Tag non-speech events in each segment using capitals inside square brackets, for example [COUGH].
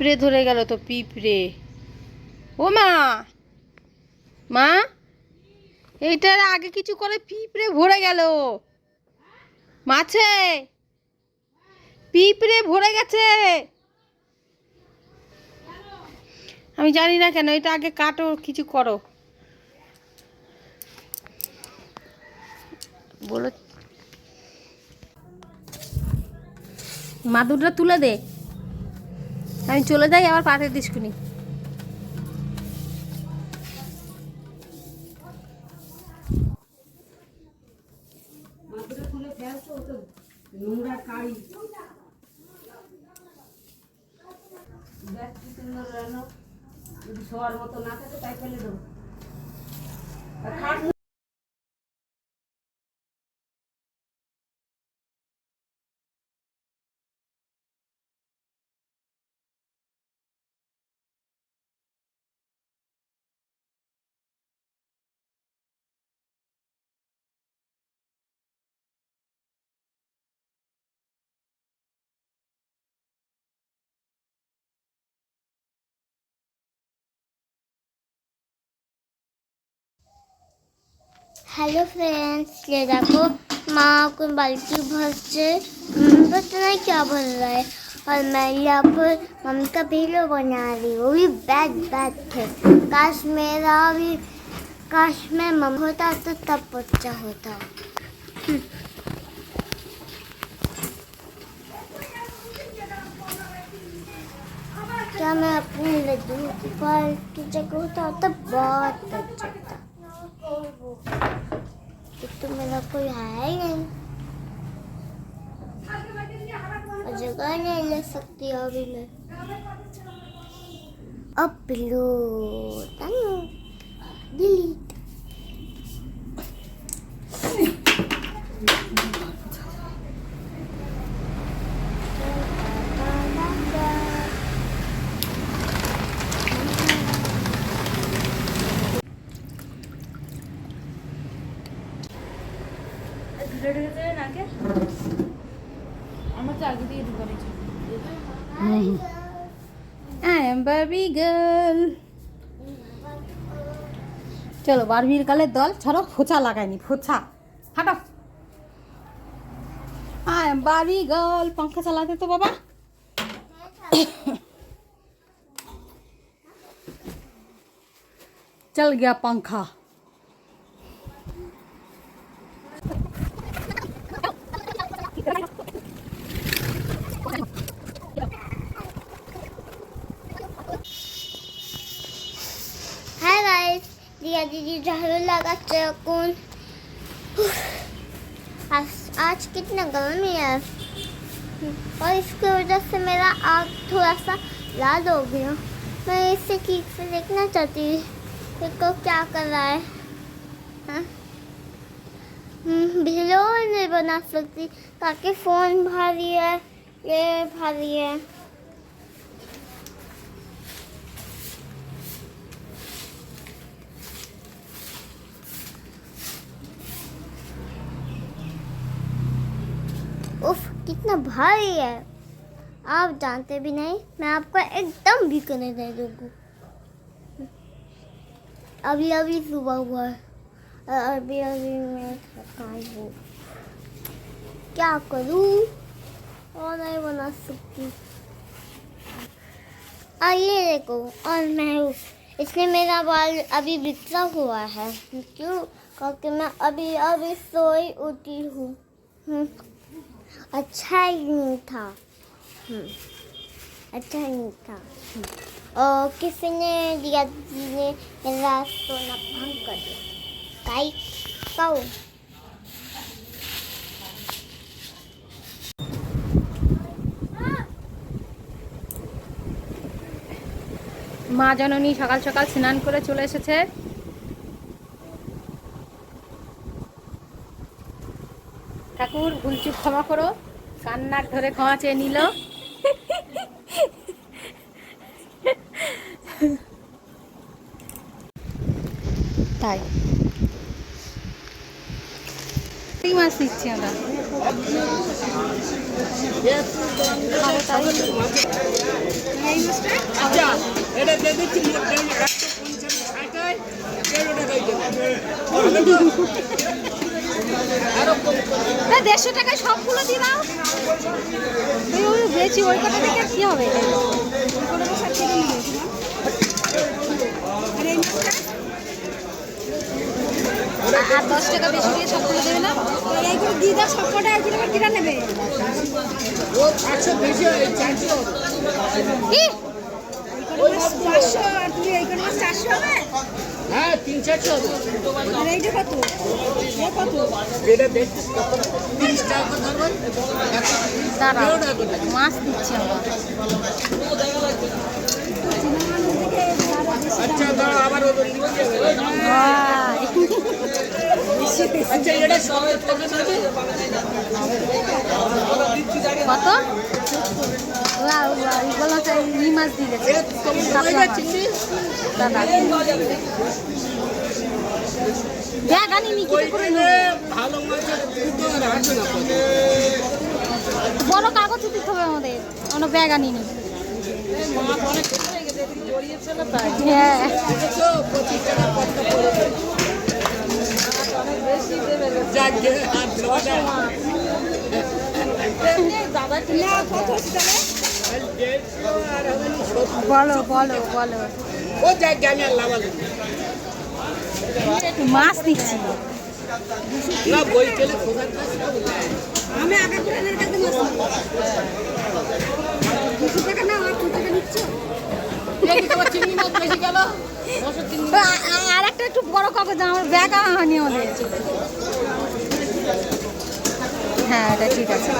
পিঁপড়ে ধরে গেল তো পিঁপড়ে। ও মা! মা! এইটার আগে কিছু করে পিঁপড়ে ভরে গেল। মাছে! পিঁপড়ে ভরে গেছে। আমি জানি না কেন, এটা আগে কাটো, কিছু করো। বলো। মাদুরটা তুলে দে। আমি চলে যাই, আবার পাতে দিসকুনি দেখ কি সুন্দর রান্না যদি শোয়ার মতো না থাকে তাই ফেলে দেবো আর খাট हेलो फ्रेंड्स ये देखो माँ को बाल्टी भर से हम्म, पता नहीं क्या बन रहा है और मैं यहाँ पर मम्मी का वीडियो बना रही हूँ वो भी बैठ बैठ थे काश मेरा भी काश मैं मम होता तो तब बच्चा होता क्या मैं अपने लड्डू की बाल की जगह होता तो बहुत अच्छा था एक तो मेरा कोई है ही नहीं। जगह नहीं ले सकती अभी मैं। अपलोड डिलीट বারবি গার্ল চলো, বারবির গালের দল, ছাড়ো, ফোঁচা লাগাইনি, ফোঁচা। হাঁটো। হ্যাঁ বারবি গার্ল পাঙ্খা চালাতে তো বাবা। চল গিয়া পাঙ্খা। दीदी झाड़ू लगाते कौन? आज आज कितना गर्मी है। और इसकी वजह से मेरा आग थोड़ा सा लाल हो गया। मैं इसे ठीक से देखना चाहती हूँ। देखो क्या कर रहा है। हाँ? हम्म, नहीं बना सकती ताकि फ़ोन भारी है ये भारी है। कितना भारी है। आप जानते भी नहीं, मैं आपको एकदम भी करने दे दूँगी। अभी अभी सुबह हुआ है। और अभी अभी मैं थकाई हूँ। क्या करूँ? और नहीं बना सकती और ये देखो, और मैं हूँ। इसलिए मेरा बाल अभी बिखरा हुआ है। क्यों? क्योंकि मैं अभी अभी सोई उठी हूँ। हम्म। अच्छा ही नहीं था हम्म, अच्छा ही नहीं था हम्म। और किसी ने दिया जी ने मेरा सोना भंग कर दिया काई काऊ মা জননী সকাল সকাল স্নান করে চলে এসেছে ঠাকুর ভুলচুক ক্ষমা করো। কান্নার ধরে ক্ষমা চেয়ে নিল। তাই। মাছ দিচ্ছি আমরা? আচ্ছা এটা না দেড়শো টাকায় সবগুলো দিয়ে দাও। ওই ওই বেশি ওই কটা থেকে আর কি হবে আর দশ টাকা বেশি দিয়ে সবগুলো দেবে না? এইগুলো দিয়ে দাও সব কটা আবার কিনা নেবে? চারশো আর তুমি এই চারশো হবে? হ্যাঁ তিন চারশো হবে আর এইটা কত? কত? এটা তিরিশ টাকা করে ধরবেন মাছ দিচ্ছি আমরা আচ্ছা আবার ওদের ভাই। আচ্ছা এটা কত? এগুলো হচ্ছে ই মাছ দিয়ে গেছে দাদা ব্যাগ আনিনি কি করে। বড় কাগজ দিতে হবে আমাদের আমরা ব্যাগ আনিনি হ্যাঁ দেখেছ পঁচিশ বলো বলো বলো। মাছ দিচ্ছি। আমি আগে করে। দুশো টাকা না আর টাকা নিচ্ছ? একটা একটু বড় কাগজ আমার ব্যাগ আনা হয়নি আমাদের হ্যাঁ এটা ঠিক আছে?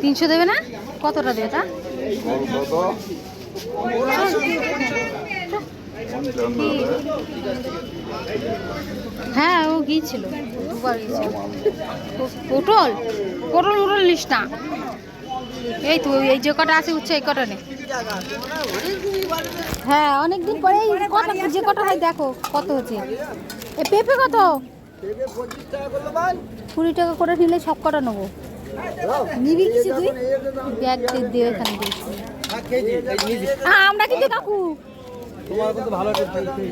তিনশো দেবে না? কতটা দেবে তা? হ্যাঁ ও গিয়েছিল। পটল? পটল উটল নিস না। এই তো এই যে কটা আছে উচ্ছে এই কটা নে। হ্যাঁ অনেকদিন পরে কটা যে কটা হয় দেখো কত হচ্ছে। এ পেঁপে কত? কুড়ি টাকা করে নিলে সব কটা নেব। নিবি কিছু তুই ব্যাগ দিয়ে এখানে দিয়েছি। হ্যাঁ আমরা কিন্তু কাকু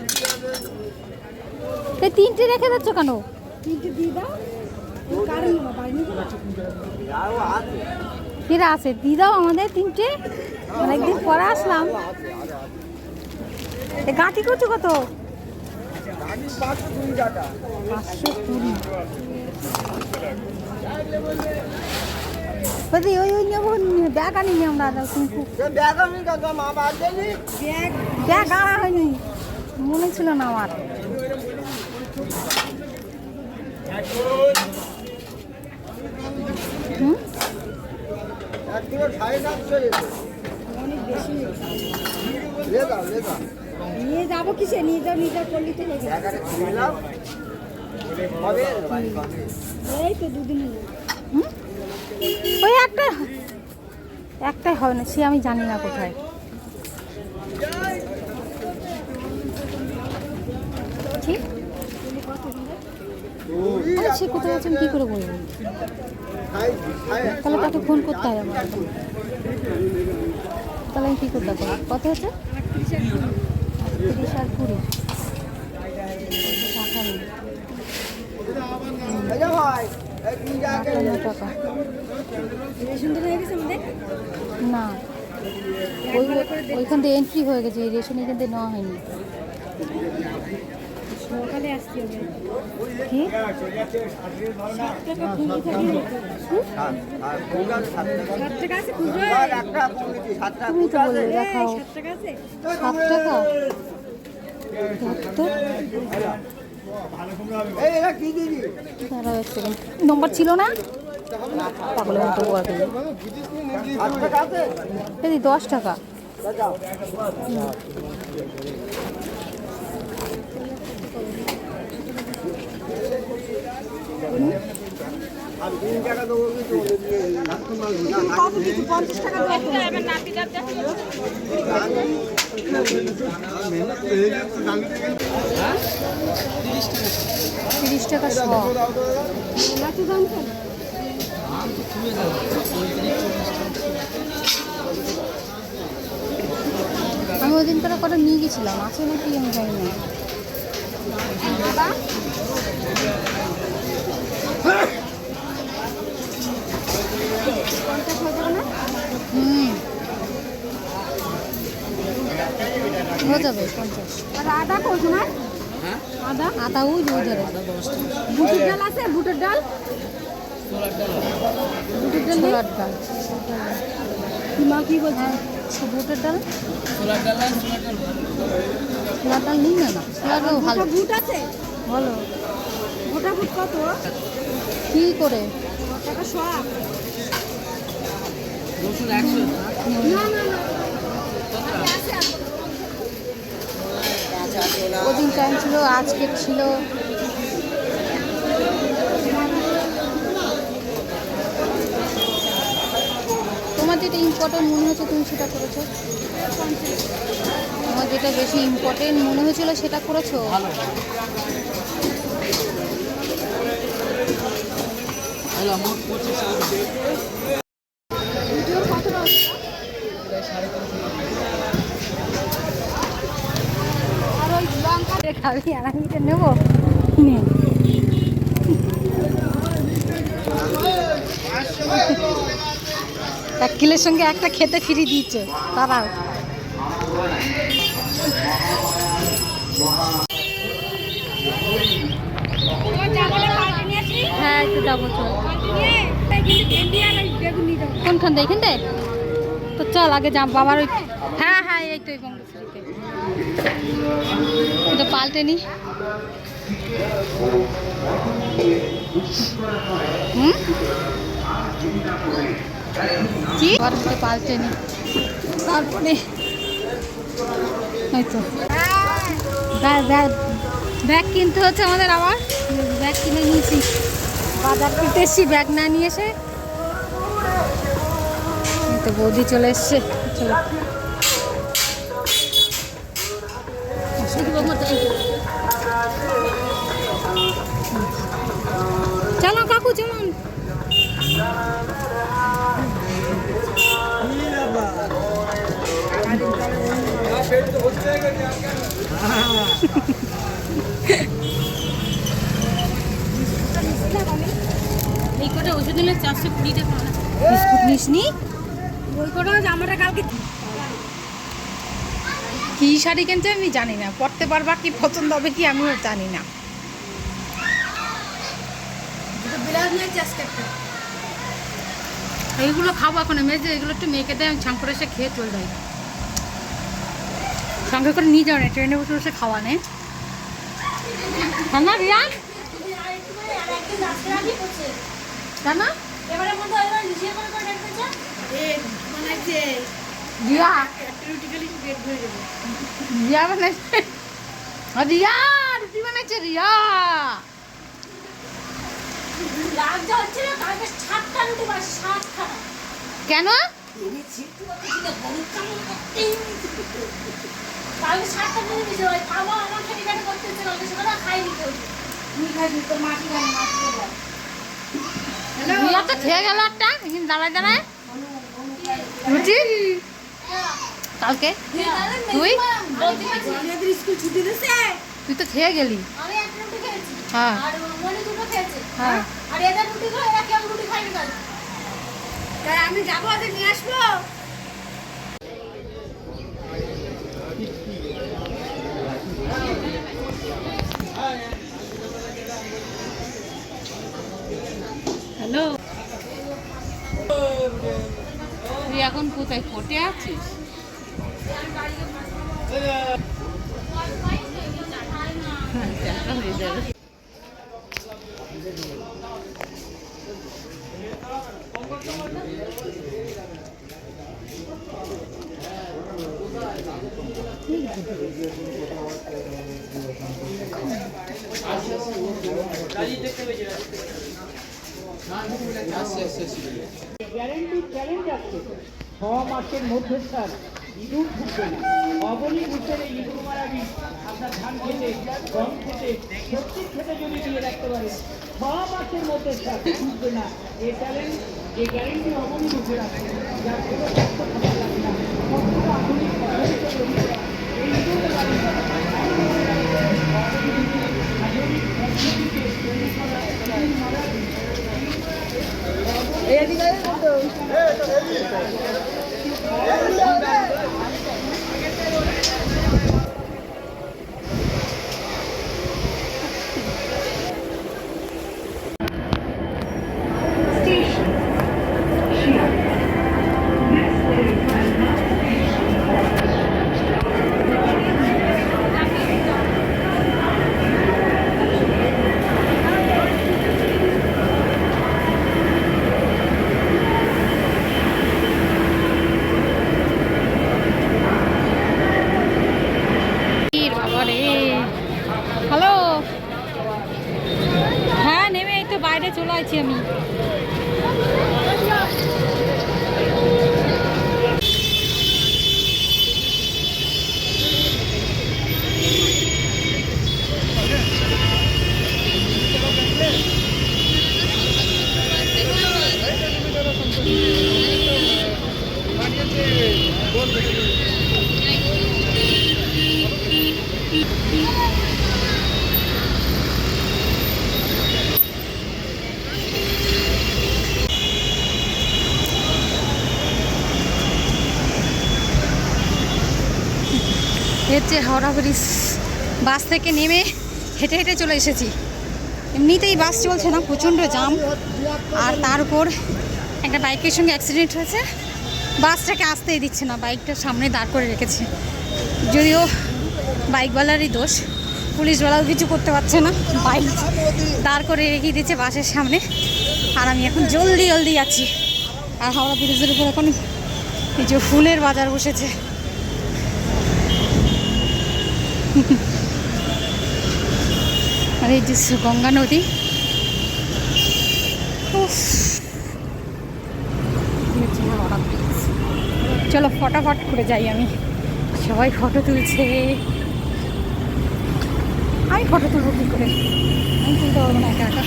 এই তিনটে রেখে দিচ্ছ কেন? তিনটে দিয়ে দাও। এরা আছে। দিয়ে দাও আমাদের তিনটে। অনেকদিন পরে আসলাম। এ গাঁটি করছ কত? পাঁচশো কুড়ি ওই ওই নেব ব্যাগ আনিনি আমরা। কিন্তু ব্যাগ ব্যাগ আনা হয়নি। মনে ছিল না আমার। নিয়ে যাব কিসে? নিয়ে যাও, নিয়ে করলি তো এই তো দুদিন? ওই একটা একটাই হয় না, সে আমি জানি না কোথায়। আরে সে কোথায় আছেন? কি করে বলব তাহলে তাকে ফোন করতে হয় আমার তাহলে আমি কী করতে পারি? কত হচ্ছে তিরিশ আর কুড়ি। টাকা না ওইখান থেকে এন্ট্রি হয়ে গেছে, এই রেশন এখান থেকে নেওয়া হয়নি। সকালে আসতে হবে কি? ষাট টাকা আছে তুমি তো দেখাও। সাত টাকা নম্বর ছিল না? পাগলের মতো দশ টাকা হুম। কত কিছু পঞ্চাশ টাকা দেবো আমি ওই দিন করে কটা নিয়ে গেছিলাম? আছে নাকি আমি জানি না। হয়ে যাবে আদা কত না আদা আদা ওই যে ওই বুটের ডাল আছে বুটের ডাল বুটের ডাল? ছোলার ডাল বুটের ডাল ছোলার ডাল নিই না না ডাল ভালো বুট আছে ভালো গোটা বুট কত কি করে? ওদিন টাইম ছিল, আজকে ছিল। তোমার যেটা ইম্পর্টেন্ট মনে হচ্ছে তুমি সেটা করেছ? তোমার যেটা বেশি ইম্পর্টেন্ট মনে হয়েছিল, সেটা করেছ ভিডিওর কত টাকা আর ওই লঙ্কা খাবি আর আমি এটা নেব নে। এক কিলোর সঙ্গে একটা খেতে ফিরি দিয়েছে তারাও হ্যাঁ একটু যাব, চল। কোনখান থেকে তো চল, আগে যাম বাবার ওই হ্যাঁ হ্যাঁ এই তো এই বঙ্গশ্রীতে। এটা পাল্টে নি। হুম? পাল্টে নি। তারপরে এই তো। ব্যাগ কিনতে হচ্ছে আমাদের আবার। ব্যাগ কিনে নিয়েছি। বাজার করতে এসছি ব্যাগ না নিয়ে এসে। তো বৌদি চলে এসছে। চলো। চলো কাকু চলুন। [LAUGHS] করে ওষুধ নিলে চারশো কুড়ি টাকা বিস্কুট নিস নি ওই করে জামাটা কালকে কি শাড়ি কিনছে আমি জানি না। পরতে পারবা কি পছন্দ হবে কি আমিও জানি না। এইগুলো খাব এখন যে এগুলো একটু মেয়েকে দেয় আমি ছান করে এসে খেয়ে চলে যাই। সঙ্গে করে নিয়ে যাও না ট্রেনে বসে বসে খাওয়া নে। হ্যাঁ না কেন বানাইছে খেলে পেট ভরে যাবে। রিয়া বানাইছে। রিয়া রুটি বানাইছে রিয়া লাভ হচ্ছে না কালকে সাতটা রুটি বা সাতটা। কেন? কালকে সাতটা রুটি দিয়েছে ওই খাব আমার খেতে খেতে করতে কালকে সকালে খাইনি কেউ। তুমি খাইবি তোর মাটি খাই মাটি খাই রিয়া তো খেয়ে গেল একটা। দাঁড়ায় দাঁড়ায়। রুটি কালকে? তুই? তুই তো খেয়ে গেলি। হ্যাঁ। হ্যাঁ। আমি যাব, ওদের নিয়ে আসব হ্যালো তুই এখন কোথায়? কোটে আছিস? দেখা হয়ে যাবে। গ্যারেন্টি চ্যালেঞ্জ আছে। ছ মাসের মধ্যে স্যার, ইঁদুর ঢুকবে না। অবনি ঘুষের ইঁদুর মারা বিষ আপনার ধান খেতে, গম খেতে সবজি খেতে যদি দিয়ে রাখতে পারে, ছ মাসের মধ্যে স্যার ঢুকবে না। এই চ্যালেঞ্জ এই গ্যারেন্টি অবনি ঘুষে রাখে যার কোনো খাবার লাগে না। ইঁদুর বাড়ি আধুনিক পদ্ধতিতে তৈরি করা ইঁদুর মারা বিষ ভিড় বাবা রে হ্যালো হ্যাঁ নেমে এই তো বাইরে চলে আছি আমি। হচ্ছে হাওড়া ব্রিজ বাস থেকে নেমে হেঁটে হেঁটে চলে এসেছি। এমনিতেই বাস চলছে না, প্রচণ্ড জাম। আর তার উপর একটা বাইকের সঙ্গে অ্যাক্সিডেন্ট হয়েছে। বাসটাকে আসতেই দিচ্ছে না, বাইকটা সামনে দাঁড় করে রেখেছে। যদিও বাইকওয়ালারই দোষ, পুলিশওয়ালাও কিছু করতে পারছে না। বাইক দাঁড় করে রেখে দিচ্ছে বাসের সামনে। আর আমি এখন জলদি জলদি যাচ্ছি। আর হাওড়া ব্রিজের উপর এখন যে ফুলের বাজার বসেছে। [LAUGHS] আর, এই যে গঙ্গা নদী। চলো, ফটাফট করে যাই আমি। সবাই ফটো তুলছে। আমি ফটো তুলবো কী করে? আমি তুলতে পারব না একা একা।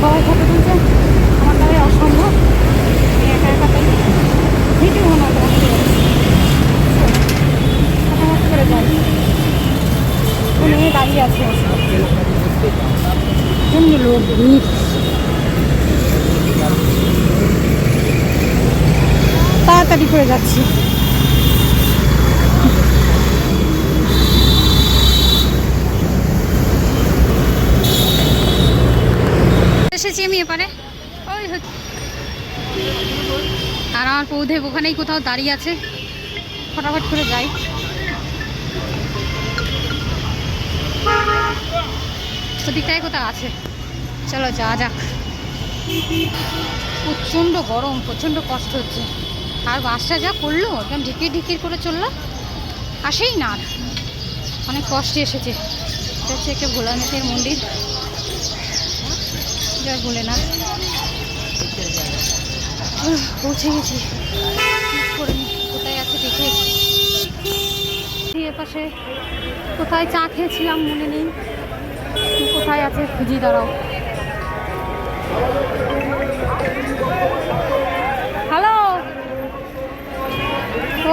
সবাই ফটো তুলছে। আমার দ্বারা অসম্ভব। দাঁড়িয়ে লোক তাড়াতাড়ি করে যাচ্ছি। এসেছি আমি এপারে আর আমার পৌধে ওখানেই কোথাও দাঁড়িয়ে আছে। ফটাফট করে যাই। ওদিকটায় কোথাও আছে? চলো যা যাক। প্রচণ্ড গরম, প্রচণ্ড কষ্ট হচ্ছে। আর বাসটা যা করল, একদম ঢিকির ঢিকির করে চলল। আসেই না অনেক কষ্টে এসেছে। এটা হচ্ছে একটা ভোলানাথের মন্দির। জয় ভোলেনাথ। পৌঁছে গেছি। কোথায় আছে দেখে এর পাশে কোথায় চা খেয়েছিলাম মনে নেই। কোথায় আছে খুঁজি দাঁড়াও। হ্যালো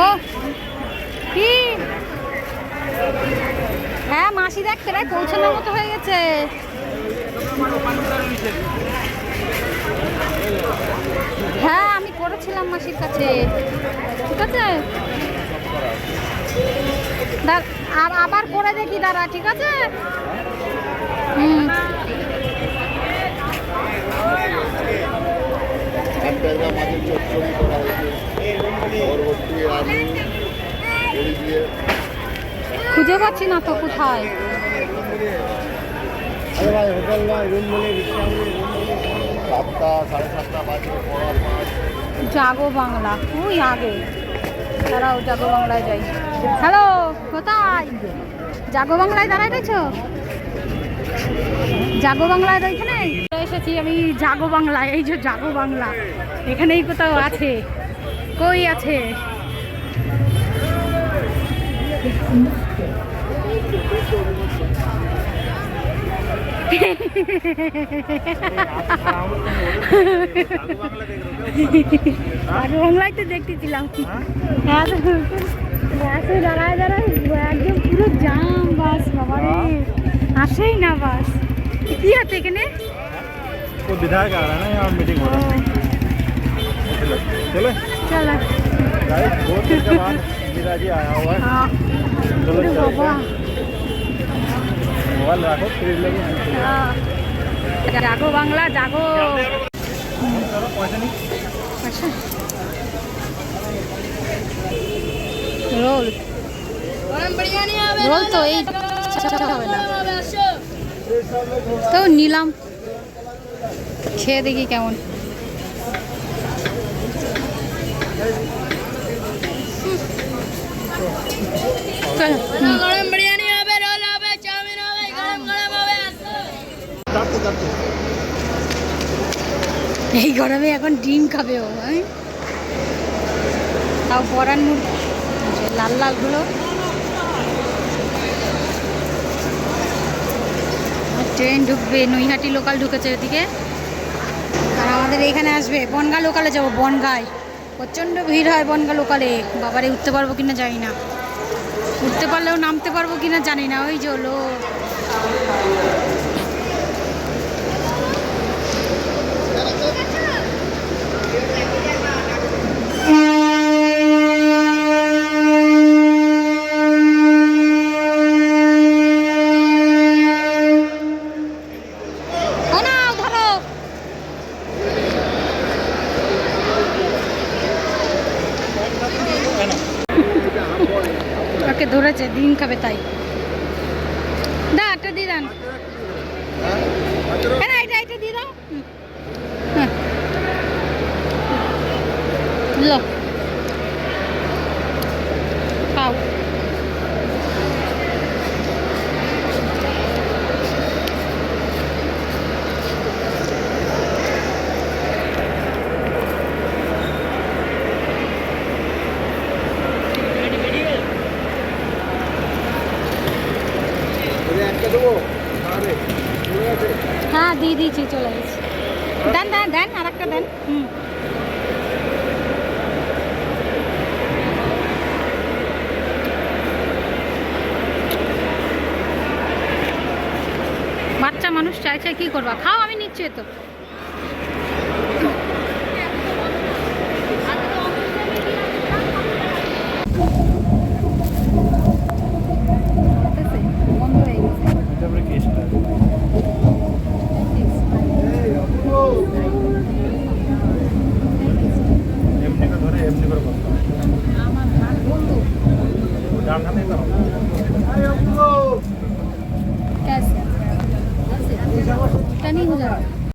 ও, কি? হ্যাঁ মাসি দেখ প্রায় পৌঁছানোর মতো হয়ে গেছে। হ্যাঁ আমি করেছিলাম মাসির কাছে। ঠিক আছে? দাঁড়- আ- আবার করে দেখি, দাঁড়া, ঠিক আছে? হুম। খুঁজে পাচ্ছি না তো কোথায়। আরে হোটেল বলে রিক্সা বলে room বলে সাতটা, সাড়ে সাতটা বাজে জাগো বাংলা ওই আগে। দাঁড়াও, জাগো বাংলায় যাই। হ্যালো, কোথায়? জাগো বাংলায় দাঁড়ায় রয়েছো? জাগো বাংলায় ওইখানে এসেছি আমি জাগো বাংলায়, এই যে জাগো বাংলা। এখানেই কোথাও আছে। কই আছে? বাংলায় তো দেখতেছিলাম হ্যাঁ তো বাসে দাঁড়ায় দাঁড়ায় একদম পুরো জাম বাস বাবা রে আসেই না বাস কি আছে এখানে तो विधायक आ रहा है ना यहाँ मीटिंग हो रहा है चले চলো गाइस बहुत देर के बाद मीरा जी आया हुआ है হ্যাঁ चलो জাগো বাংলা জাগো। রোল। রোল তো এই হবে না। তো নিলাম। খেয়ে দেখি কেমন চলো হুম। এই গরমে এখন ডিম খাবে ও হ্যাঁ? তাও পরান মুরগি লাল লালগুলো ট্রেন ঢুকবে, নৈহাটি লোকাল ঢুকেছে ওদিকে আর আমাদের এখানে আসবে, বনগা লোকালে যাব, বনগায়। প্রচণ্ড ভিড় হয় বনগা লোকালে। বাবারে, উঠতে পারব কিনা জানি না। উঠতে পারলেও নামতে পারব কিনা জানি না, ওই যে লোক ও নাও ধরো ওকে ধরেছে দিন খাবে তাই। দা একটা দিয়ে দেন। হ্যাঁ? এটা এটা দিয়ে দাও। হ্যাঁ। লো খাও একটা দেবো আরে হ্যাঁ দিয়ে দিয়েছি চলে গেছি দেন দেন দেন আর একটা দেন। হুম। বাচ্চা মানুষ চাইছে কি করবা? খাও, আমি নিচ্ছি তো।